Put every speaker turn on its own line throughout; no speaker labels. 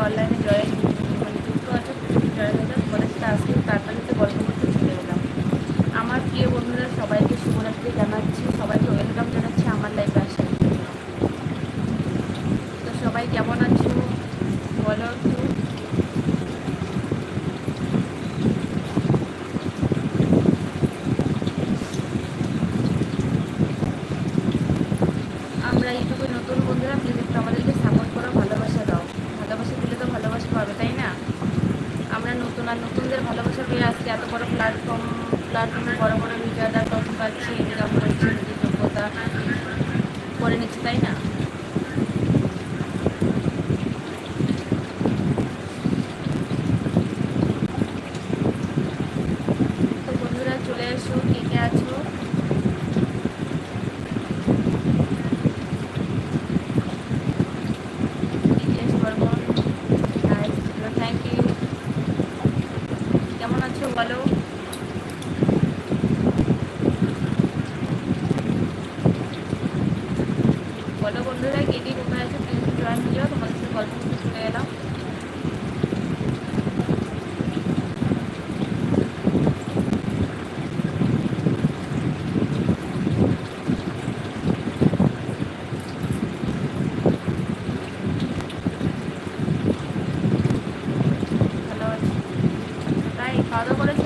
অনলাইনে জয়েন মানে যুক্ত আছে জয়েন হয়ে যাও তোমাদের সাথে আজকে তারপরে হচ্ছে গল্প করতে চলে এলাম আমার প্রিয় বন্ধুরা সবাইকে শুভরাত্রি জানাচ্ছি সবাইকে ওয়েলকাম জানাচ্ছি আমার লাইফে আসার জন্য তো সবাই কেমন আছো বলো একটু আমরা ইউটিউবে নতুন বন্ধুরা প্লিজ একটু আমাদেরকে সাপোর্ট করো ভালোবাসা দাও ভালোবাসা দিলে তো ভালোবাসা পাবে তাই না আমরা নতুন আর নতুনদের ভালোবাসা পেয়ে আসছি এত বড় প্ল্যাটফর্ম প্ল্যাটফর্মে বড় বড় মিডিয়াটা তখন পাচ্ছি ইনকাম করছি নিজের যোগ্যতা করে নিচ্ছি তাই না তো বন্ধুরা চলে এসো কে কে আছো জিজ্ঞেস বর্মন থ্যাংক ইউ কেমন আছো বলো বলো বন্ধুরা কে কে কোথায় আছে প্লিজ জয়েন হয়ে যাও তোমাদের সাথে গল্প করতে চলে এলাম ভালো আছি তাই খাওয়া দাওয়া করেছ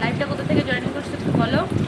লাইভটা কোথা থেকে জয়েন করছ একটু বলো?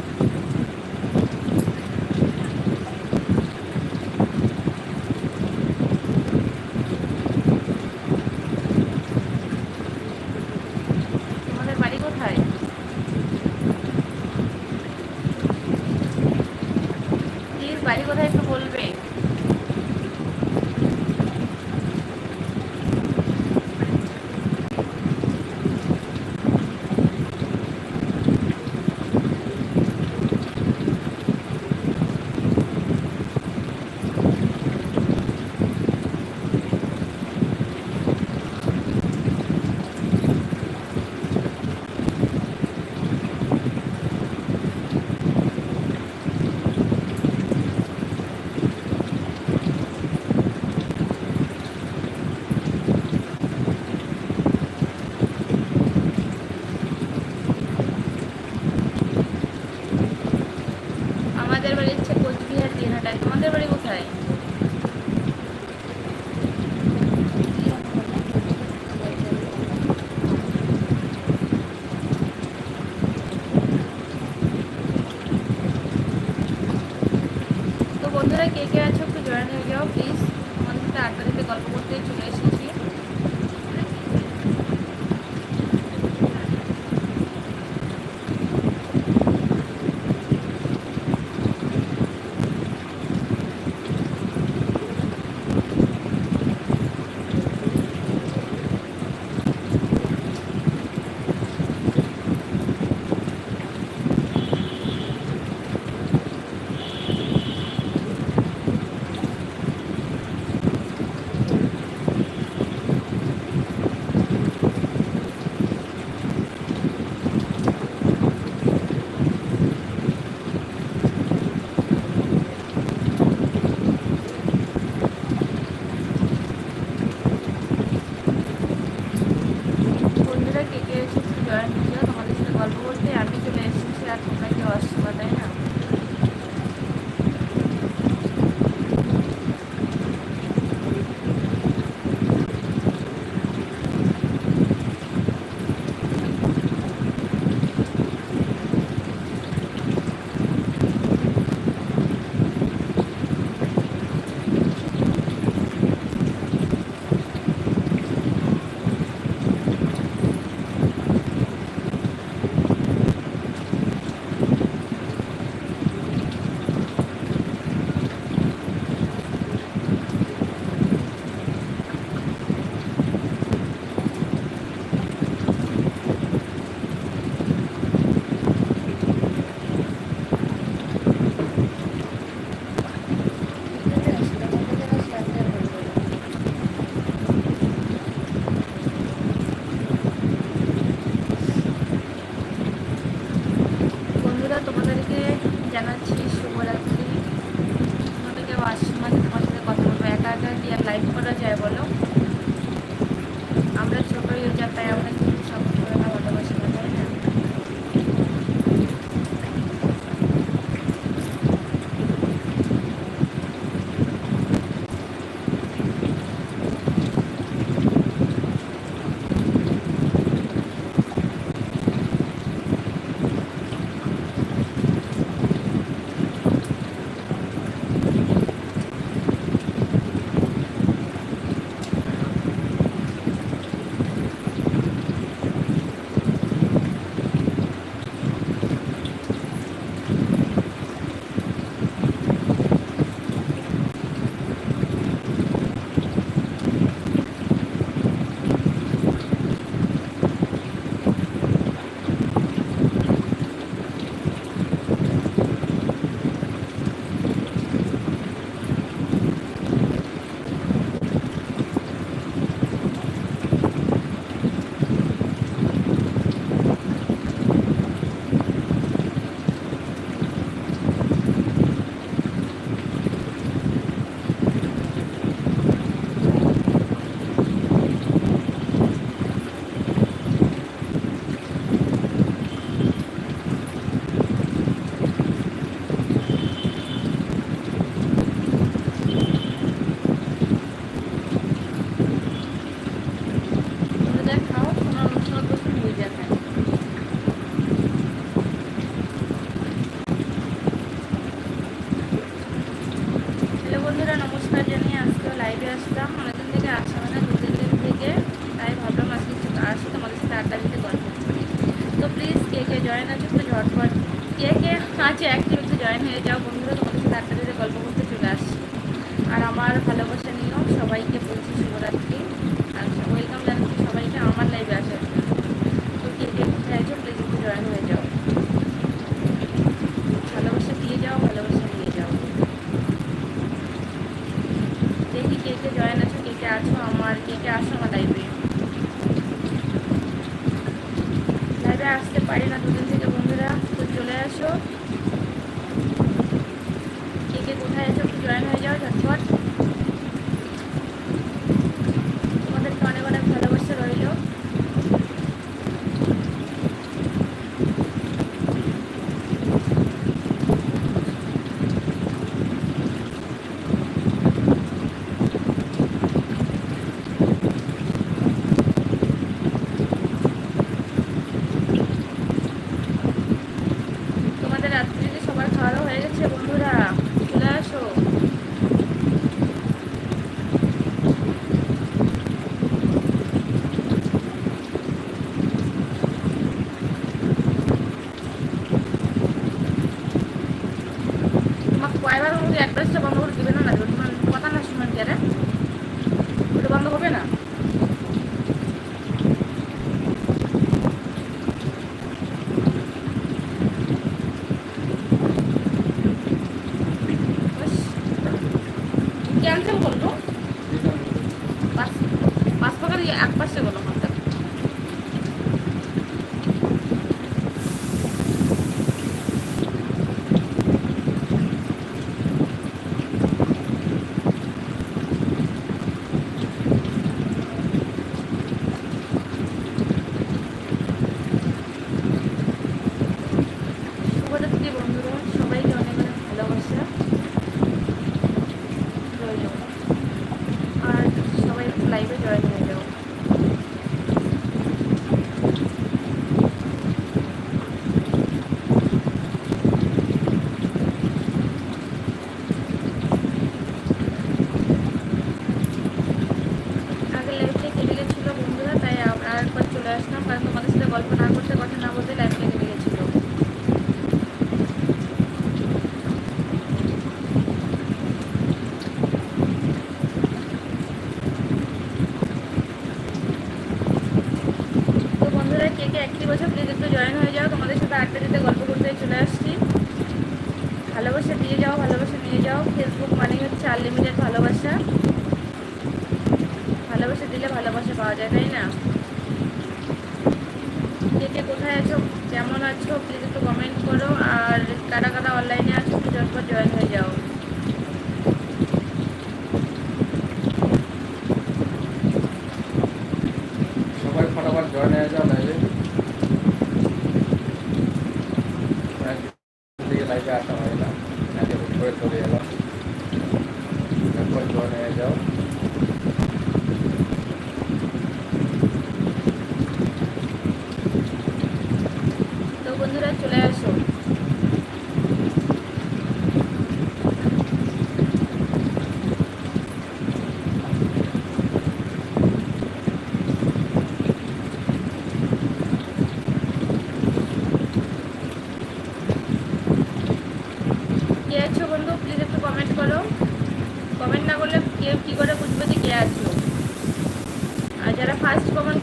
অনলাইনে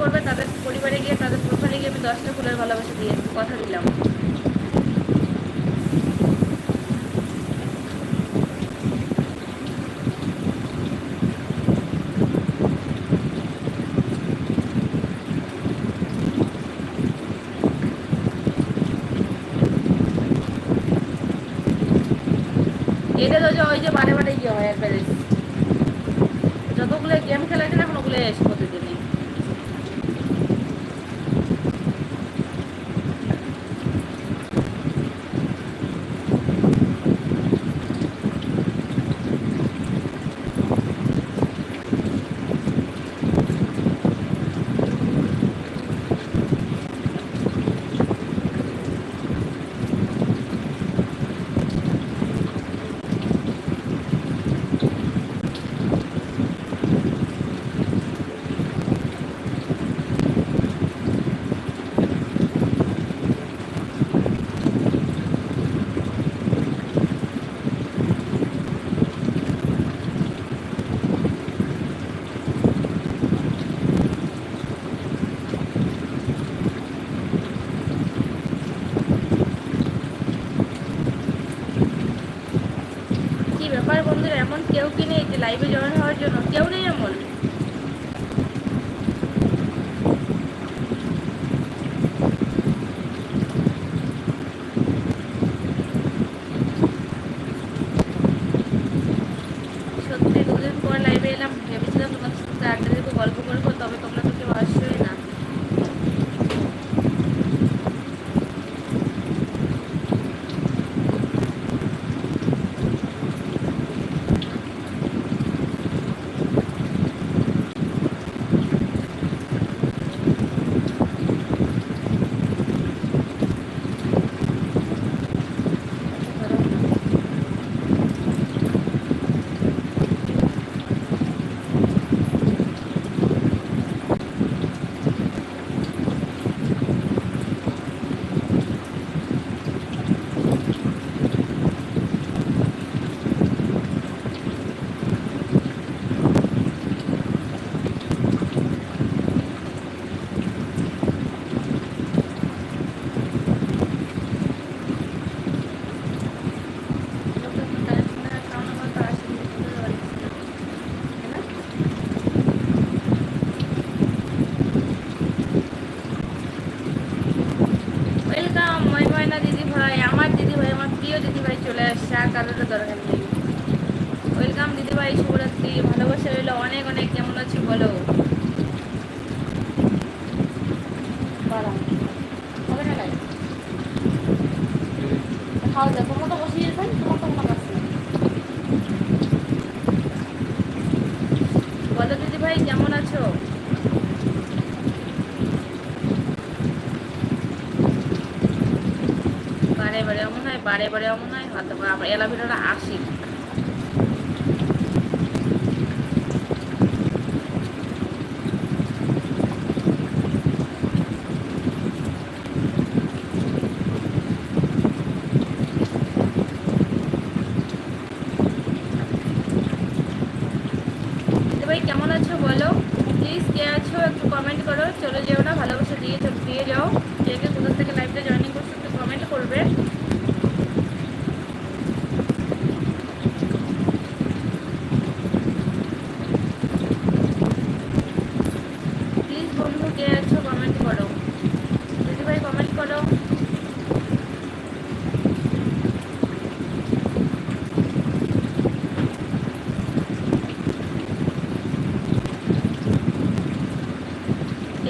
করবে, তাদের পরিবারে গিয়ে, তাদের প্রোফাইলে গিয়ে আমি দশটা ফুলের ভালোবাসা দিয়ে কথা দিলাম। এটা তো ওই যে বারে বারে ইয়ে হয়, একবারে। যতগুলো গেম খেলা এখন ওগুলো এসে প্রতিদিনই কি ব্যাপার বন্ধুরা এমন কেউ কিনে এই যে লাইভে জয়েন হওয়ার জন্য কেউ নেই এমন সত্যি দুদিন পর লাইভে এলাম ভেবেছিলাম তোমার সাথে আড্ডা দেবো গল্প করব তবে তোমরা তো কেউ আসছোই না ওয়েলকাম ময়না দিদি ভাই আমার দিদি ভাই আমার প্রিয় দিদি ভাই চলে আসছে আর কারোর দরকার নেই ওয়েলকাম দিদি ভাই শুভরাত্রি। ভালোবাসা রইল অনেক অনেক। কেমন আছি বলো? খাওয়া তোমরা তো বসিয়েছেন তোমার তো কোনো কাজ বলো দিদি ভাই কেমন আছো? বারে বারে এমন হয় বারে বারে এমন হয়। হয়তো আবার এলাভিরাটা আসি দিদি ভাই কেমন আছো বলো প্লিজ কে আছো একটু কমেন্ট করো চলে যেও না ভালোবাসা দিয়ে দিয়ে যাও কে কে কোথা থেকে লাইভটা জয়েনিং করছ একটু কমেন্ট করবে প্লিজ বন্ধু কে আছো কমেন্ট করো দিদি ভাই কমেন্ট করো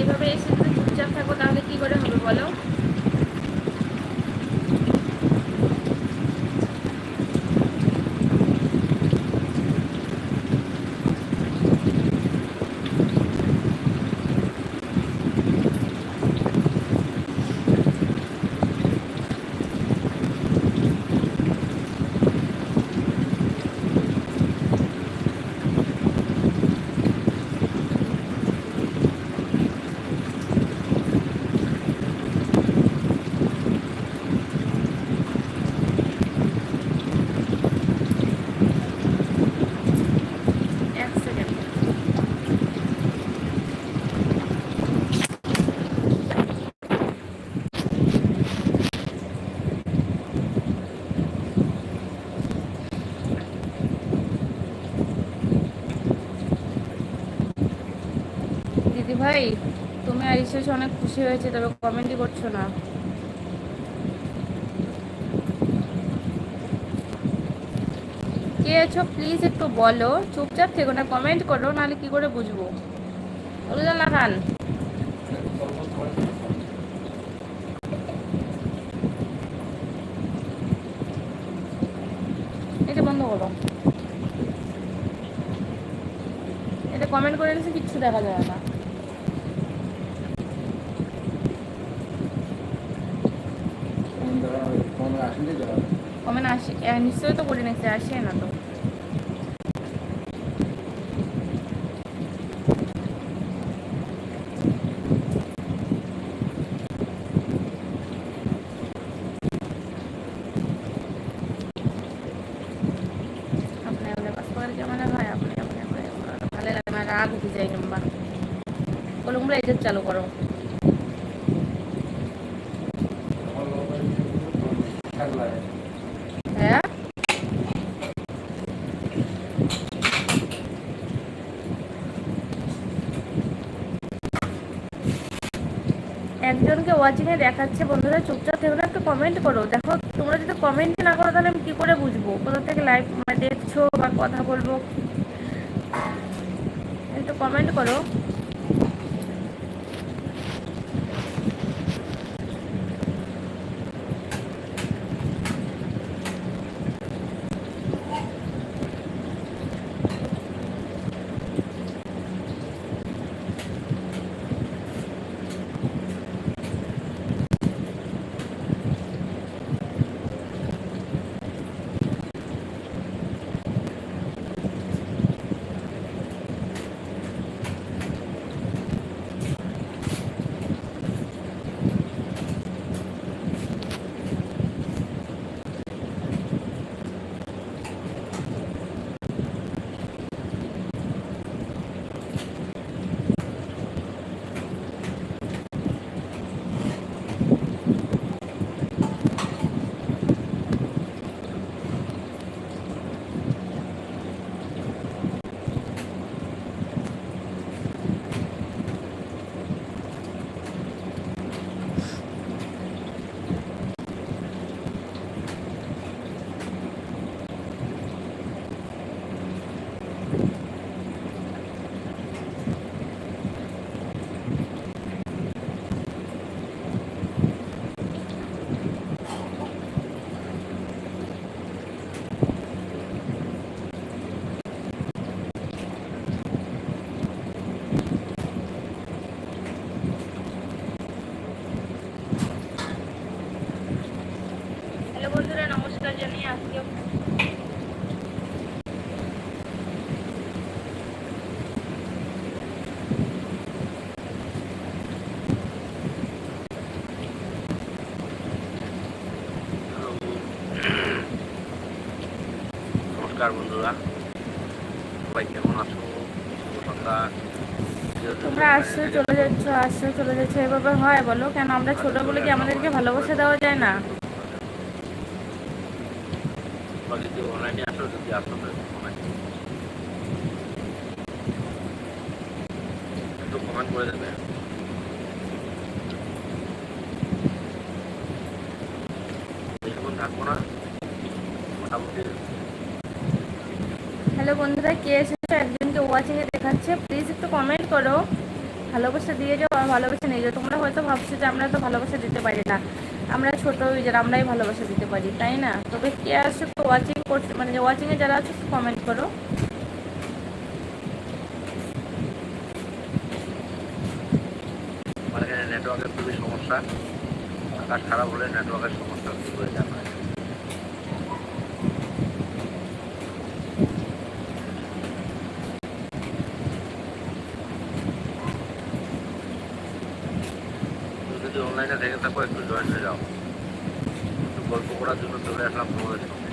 এভাবে এসে যদি চুপচাপ থাকো তাহলে কী করে হবে বলো দিদি ভাই তুমি অনেক খুশি হয়েছে, তবে কমেন্টই করছ না। কে আছো প্লিজ একটু বলো, চুপচাপ থেকো না কমেন্ট করো, নাহলে কি করে বুঝব? না খান এটা বন্ধ করো। এটা কমেন্ট করে নিয়েছে কিচ্ছু দেখা যায় না। কমেন্ট আসে নিশ্চয়ই তো করে নিয়েছে আসে না তো। আপনি আপনি পাস করে কেমন হয় আপনি আপনি আপনি ভালো লাগে না রাগ উঠে যায় কিংবা কলমগুলো এই যে চালু করো হ্যাঁ না দেখাচ্ছে, বন্ধুরা চুপচাপ থেকো একটু কমেন্ট করো। দেখো, তোমরা যদি কমেন্ট না করো, তাহলে আমি কি করে বুঝব? কোথা থেকে লাইভ দেখছ বা কথা বলব? একটু কমেন্ট করো। আসছো চলে যাচ্ছে এভাবে হয় বলো। কেন আমরা ছোট বলে কি আমাদেরকে ভালোবাসা দেওয়া যায় না? হ্যালো বন্ধুরা, কে এসেছ? একজনকে ওয়াচিং এ দেখাচ্ছে। প্লিজ একটু কমেন্ট করো। ভালোবাসা দিয়ে যাও, আর ভালোবাসা নিয়ে যাও। তোমরা হয়তো ভাবছ যে আমরা তো ভালোবাসা দিতে পারি না। আমরা ছোট ইউজার আমরাই ভালোবাসা দিতে পারি, তাই না? তবে কে আসছো ওয়াচিং করছে মানে ওয়াচিং এ যারা আছো কমেন্ট করো।
নেটওয়ার্কের খুবই সমস্যা। আকাশ খারাপ হলে নেটওয়ার্কের সমস্যা হয়ে যাবে। থেকে থাকো একটু জয়েন হয়ে যাও। একটু গল্প করার জন্য চলে আসলাম তোমাদের সঙ্গে।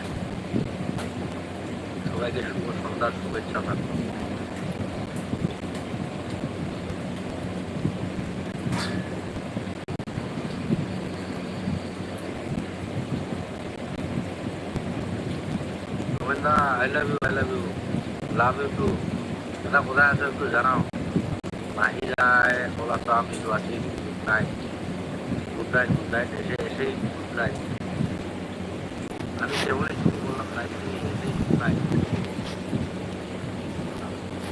সবাইকে শুভ সন্ধ্যার শুভেচ্ছা থাকল। I love you I love you love you too এটা কোথায় আছে একটু জানাও। মাহিরায় বলা তো আমি তো আছি গুড গুড নাইট এসে এসেই নাইট আমি যেমনই শুরু করলাম লাইফ এসেই গুড নাইট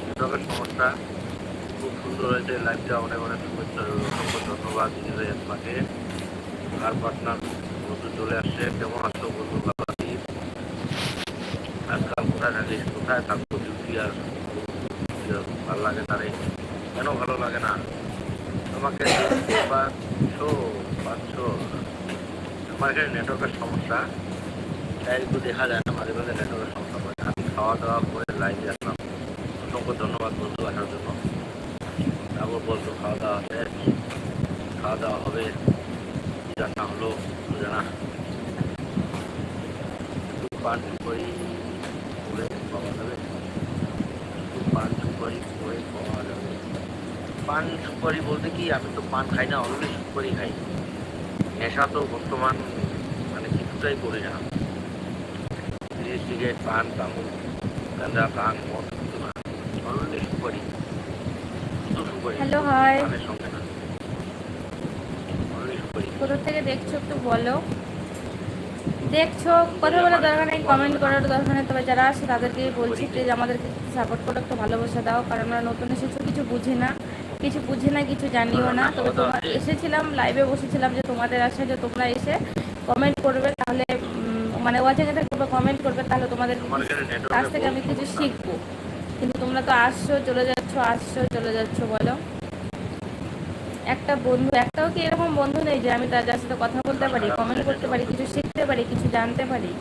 নেটওয়ার্কের সমস্যা খুব সুন্দর হয়েছে লাইভটা অনেক অনেক শুভেচ্ছা। অসংখ্য ধন্যবাদ দিদিভাই আপনাকে আর পার্টনার বন্ধু চলে আসছে। কেমন আছো বন্ধু আছি আজকাল কোথায় থাকিস? কোথায় থাকব? ডিউটি আর ভালো লাগে না রে। কেন ভালো লাগে না? তোমাকে দেখতে পাচ্ছ পাচ্ছ আমার এখানে নেটওয়ার্কের সমস্যা। তাই একটু দেখা যায় না, মাঝে মাঝে নেটওয়ার্কের সমস্যা হয় আমি খাওয়া দাওয়া করে লাইভে আসলাম। অসংখ্য ধন্যবাদ বন্ধু আসার জন্য। তারপর বলতো খাওয়া দাওয়া শেষ খাওয়া দাওয়া হবে রান্না হলো বুঝে না একটু পান সুপারি করে পাওয়া যাবে। পান সুপারি করে পাওয়া যাবে। পান সুপারি বলতে কি, আমি তো পান খাই না অলরেডি সুপারি খাই। নেশা তো বর্তমান মানে কিছুটাই করি না সিগারেট সিগারেট পান তামুক গাঁজা পান মদ কিছু না। অলরেডি সুপারি। শুধু সুপারি।
Hello
hi. সঙ্গে না।
কোথা থেকে দেখছ একটু বলো। দেখছ কথা বলার দরকার নেই কমেন্ট করার দরকার নেই। তবে যারা আছে তাদেরকে বলছি প্লিজ আমাদেরকে সাপোর্ট করো একটু ভালোবাসা দাও। কারণ আমরা নতুন এসেছ কিছু বুঝি না। কিছু বুঝি না কিছু জানিও না। তবে তোমার এসেছিলাম লাইভে বসেছিলাম যে তোমাদের আশা যে তোমরা এসে কমেন্ট করবে তাহলে মানে ওয়াচিংয়ে থাকবে কমেন্ট করবে তাহলে তোমাদের কাছ থেকে আমি কিছু শিখব। কিন্তু তোমরা তো আসছো চলে যাচ্ছ আসছো চলে যাচ্ছ বলো। একটা বন্ধু একটাও কি এরকম বন্ধু নেই যে আমি তার সাথে কথা বলতে পারি কমেন্ট করতে পারি কিছু শিখতে পারি কিছু জানতে পারি?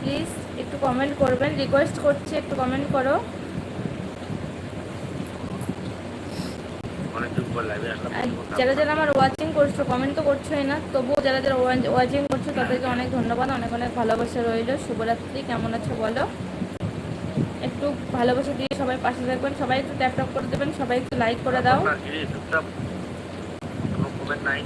প্লিজ একটু কমেন্ট করবেন রিকোয়েস্ট করছি একটু কমেন্ট করো। যারা যারা আমার ওয়াচিং করছ কমেন্ট তো করছোই না তবুও যারা যারা ওয়াচিং করছ তাদেরকে অনেক ধন্যবাদ অনেক অনেক ভালোবাসা রইল। শুভরাত্রি কেমন আছো বলো? একটু ভালোবাসা দিয়ে সবাই পাশে থাকবেন সবাই একটু ট্যাপ ট্যাপ করে দেবেন সবাই একটু লাইক করে দাও।
নাই।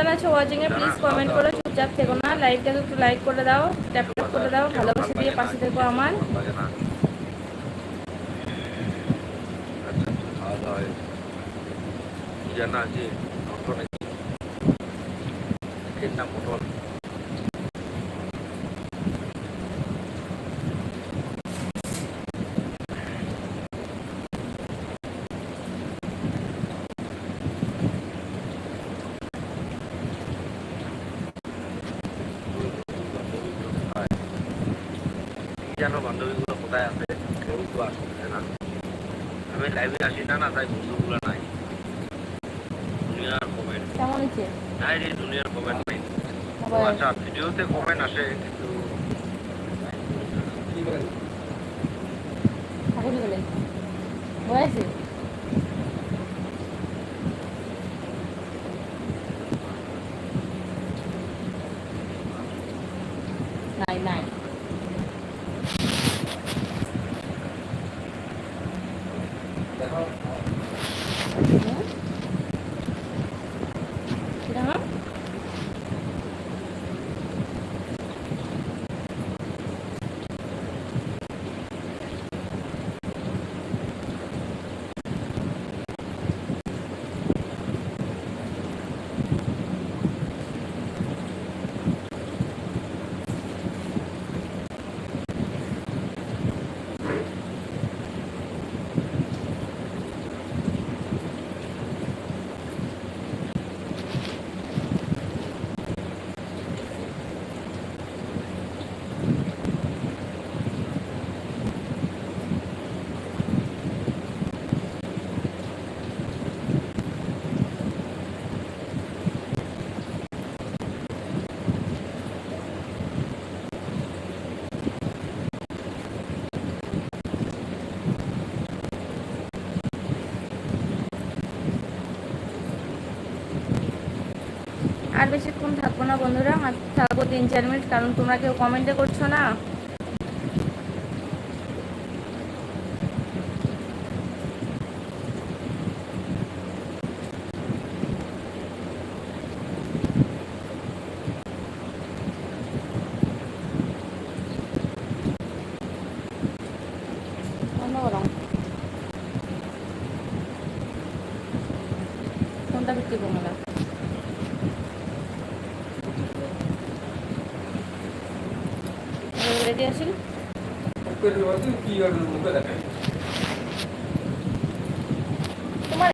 দুজন আছে ওয়াচিং এ প্লিজ কমেন্ট করো চুপচাপ থেকো না। লাইভটাকে একটু লাইক করে দাও ট্যাপ ট্যাপ করে দাও, ভালোবাসা দিয়ে পাশে থেকো আমার।
আচ্ছা। কি জানা আছে। জানো বান্ধবীগুলো কোথায় আছে? কেউ তো আসছে না। আমি লাইভে আসি না না তাই বন্ধুগুলো নাই। দুনিয়ার কমেন্ট নাই রে দুনিয়ার কমেন্ট নাই। আচ্ছা ভিডিওতে কমেন্ট আসে কিন্তু
ঠাকুর গেলে হয়েছে নাই নাই হুম? কীরকম? আর বেশিক্ষণ থাকব না বন্ধুরা থাকব তিন চার মিনিট কারণ তোমরা কেউ কমেন্টে করছ না।